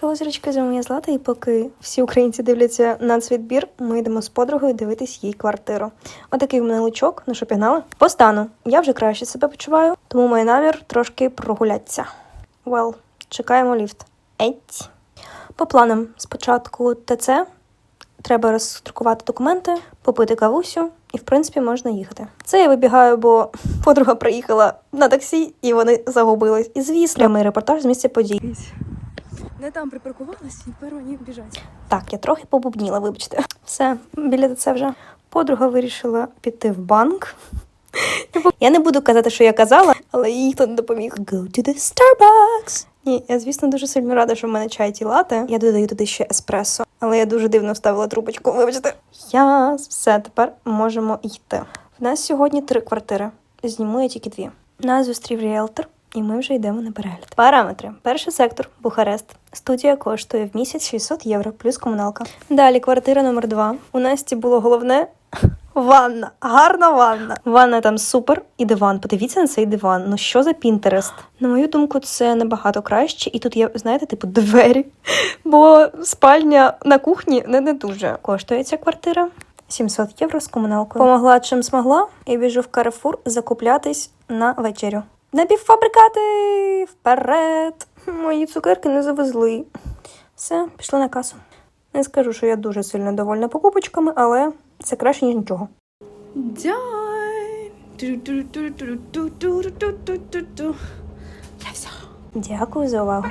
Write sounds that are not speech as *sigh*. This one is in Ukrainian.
Хело, зірочка, з вами я Злата, і поки всі українці дивляться нацвідбір, ми йдемо з подругою дивитись їй квартиру. Отакий в мене лучок, ну що пігнали? По стану. Я вже краще себе почуваю, тому мій намір трошки прогулятися. Well, чекаємо ліфт. Еть. По планам, спочатку ТЦ, треба роздрукувати документи, попити кавусю, і в принципі можна їхати. Це я вибігаю, бо подруга приїхала на таксі і вони загубились. І звісно, прямий репортаж з місця подій. Не там припаркувалась і перво вони біжать. Так, я трохи побубніла, вибачте. Все, біля ТЦ вже. Подруга вирішила піти в банк. *laughs* Я не буду казати, що я казала, але їй ніхто не допоміг. Go to the Starbucks! Ні, я, звісно, дуже сильно рада, що в мене чай ті лате. Я додаю туди ще еспресо. Але я дуже дивно вставила трубочку, вибачте. Я все, тепер можемо йти. В нас сьогодні три квартири. Зніму я тільки дві. Нас зустрів ріелтор, і ми вже йдемо на перегляд. Параметри: перший сектор Бухарест. Студія коштує в місяць 600 євро плюс комуналка. Далі квартира номер два. У Насті було головне. Ванна, гарна ванна. Ванна там супер, і диван. Подивіться на цей диван. Ну що за Пінтерест? На мою думку, це набагато краще. І тут є, знаєте, типу двері. Бо спальня на кухні не, не дуже. Коштує ця квартира 700 євро з комуналкою. Помогла чим змогла, і біжу в Карифур закуплятись на вечерю. Напівфабрикати вперед! Мої цукерки не завезли. Все, пішла на касу. Не скажу, що я дуже сильно довольна покупочками, але це краще, ніж нічого. Дякую за увагу.